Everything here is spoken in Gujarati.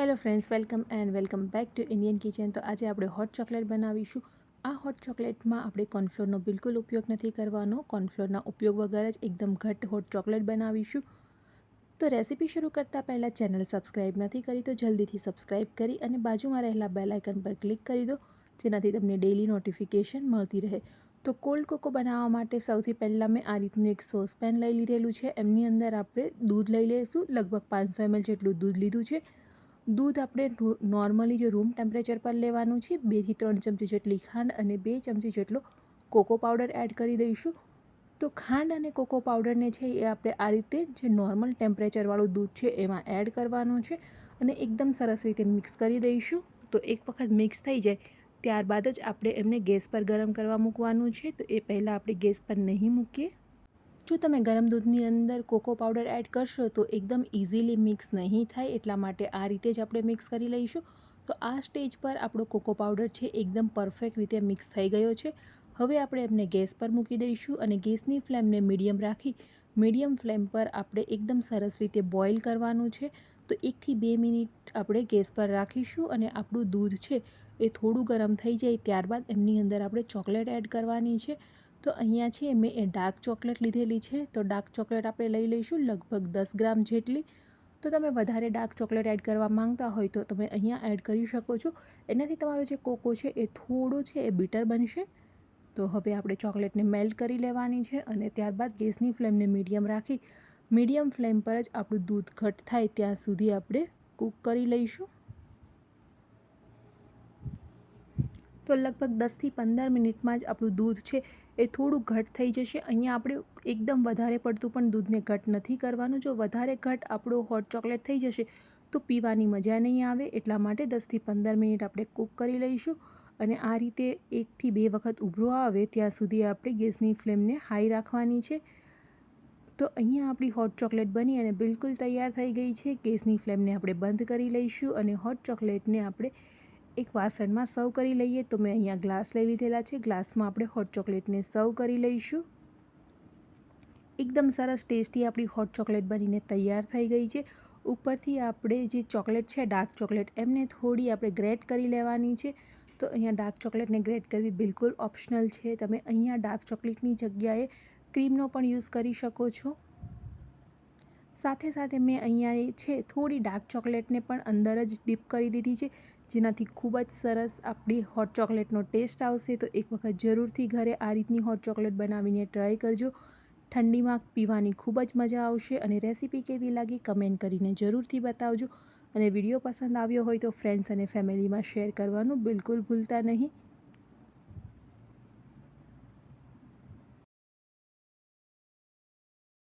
Hello friends, welcome and welcome back to Indian kitchen. તો આજે આપણે હોટ ચોકલેટ બનાવીશું. આ હોટ ચોકલેટમાં આપણે કોર્નફ્લોરનો બિલકુલ ઉપયોગ નથી કરવાનો. કોર્નફ્લોરના ઉપયોગ વગર જ એકદમ ઘટ હોટ ચોકલેટ બનાવીશું. તો રેસીપી શરૂ કરતાં પહેલાં ચેનલ સબસ્ક્રાઈબ નથી કરી તો જલ્દીથી સબસ્ક્રાઈબ કરી અને બાજુમાં રહેલા બેલ આઇકન પર ક્લિક કરી દો, જેનાથી તમને ડેલી નોટિફિકેશન મળતી રહે. તો કોલ્ડ કોકો બનાવવા માટે સૌથી પહેલાં મેં આ રીતનું એક સોસપેન લઈ લીધેલું છે. એમની અંદર આપણે દૂધ લઈ લઈશું. લગભગ પાંચસો એમએલ જેટલું દૂધ લીધું છે. દૂધ આપણે નોર્મલી જે રૂમ ટેમ્પરેચર પર લેવાનું છે બેથી ત્રણ ચમચી જેટલી ખાંડ અને બે ચમચી જેટલો કોકો પાવડર એડ કરી દઈશું. તો ખાંડ અને કોકો પાવડરને છે એ આપણે આ રીતે જે નોર્મલ ટેમ્પરેચરવાળું દૂધ છે એમાં એડ કરવાનું છે અને એકદમ સરસ રીતે મિક્સ કરી દઈશું. તો એક વખત મિક્સ થઈ જાય, ત્યારબાદ જ આપણે એમને ગેસ પર ગરમ કરવા મૂકવાનું છે. તો એ પહેલાં આપણે ગેસ પર નહીં મૂકીએ. જો તમે ગરમ દૂધની અંદર કોકો પાવડર એડ કરશો, તો એકદમ ઇઝીલી મિક્સ નહીં થાય. એટલા માટે આ રીતે જ આપણે મિક્સ કરી લઈશું. તો આ સ્ટેજ પર આપણો કોકો પાવડર છે, એકદમ પરફેક્ટ રીતે મિક્સ થઈ ગયો છે. હવે આપણે એમને ગેસ પર મૂકી દઈશું અને ગેસની ફ્લેમને મીડિયમ રાખી. મીડિયમ ફ્લેમ પર આપણે એકદમ સરસ રીતે બોઇલ કરવાનું છે. તો એકથી બે મિનિટ આપણે ગેસ પર રાખીશું અને આપણું દૂધ છે, એ થોડું ગરમ થઈ જાય ત્યારબાદ એમની અંદર આપણે ચોકલેટ એડ કરવાની છે. તો અહીંયા છે, મેં એ ડાર્ક ચોકલેટ લીધેલી છે. તો ડાર્ક ચોકલેટ આપણે લઈ લઈશું લગભગ દસ ગ્રામ જેટલી. તો તમે વધારે ડાર્ક ચોકલેટ એડ કરવા માંગતા હોય તો તમે અહીંયા એડ કરી શકો છો. એનાથી તમારો જે કોકો છે, એ થોડો છે, એ બીટર બનશે. તો હવે આપણે ચોકલેટને મેલ્ટ કરી લેવાની છે અને ત્યારબાદ ગેસની ફ્લેમને મીડિયમ રાખી. મીડિયમ ફ્લેમ પર જ આપણું દૂધ ઘટ થાય ત્યાં સુધી આપણે કૂક કરી લઈશું. તો લગભગ દસથી પંદર મિનિટમાં જ આપણું દૂધ છે એ થોડું ઘટ થઈ જશે. અહીંયા આપણે એકદમ વધારે પડતું પણ દૂધને ઘટ નથી કરવાનું. જો વધારે ઘટ આપણો હોટ ચોકલેટ થઈ જશે, તો પીવાની મજા નહીં આવે. એટલા માટે દસથી પંદર મિનિટ આપણે કૂક કરી લઈશું અને આ રીતે એકથી બે વખત ઉભરો આવે ત્યાં સુધી આપણે ગેસની ફ્લેમને હાઈ રાખવાની છે. તો અહીંયા આપણી હોટ ચોકલેટ બની અને બિલકુલ તૈયાર થઈ ગઈ છે. ગેસની ફ્લેમને આપણે બંધ કરી લઈશું અને હોટ ચોકલેટને આપણે એક વાસણમાં સર્વ કરી લઈએ તો મેં અહીંયા ગ્લાસ લઈ લીધેલા છે. ગ્લાસમાં આપણે હોટ ચોકલેટને સર્વ કરી લઈશું. એકદમ સરસ ટેસ્ટી આપણી હોટ ચોકલેટ બનીને તૈયાર થઈ ગઈ છે. ઉપરથી આપણે જે ચોકલેટ છે ડાર્ક ચોકલેટ એમને થોડી આપણે ગ્રેટ કરી લેવાની છે. તો અહીંયા ડાર્ક ચોકલેટને ગ્રેટ કરવી બિલકુલ ઓપ્શનલ છે. તમે અહીંયા ડાર્ક ચોકલેટની જગ્યાએ ક્રીમનો પણ યુઝ કરી શકો છો. સાથે સાથે મેં અહીંયા છે, થોડી ડાર્ક ચોકલેટને પણ અંદર જ ડીપ કરી દીધી છે, જેનાથી ખૂબ જ સરસ આપણી હોટ ચોકલેટનો ટેસ્ટ આવશે. તો એક વખત જરૂરથી ઘરે આ રીતની હોટ ચોકલેટ બનાવીને ટ્રાય કરજો. ઠંડીમાં પીવાની ખૂબ જ મજા આવશે અને રેસીપી કેવી લાગી કમેન્ટ કરીને જરૂરથી બતાવજો. અને વીડિયો પસંદ આવ્યો હોય તો ફ્રેન્ડ્સ અને ફેમિલીમાં શેર કરવાનું બિલકુલ ભૂલતા નહીં.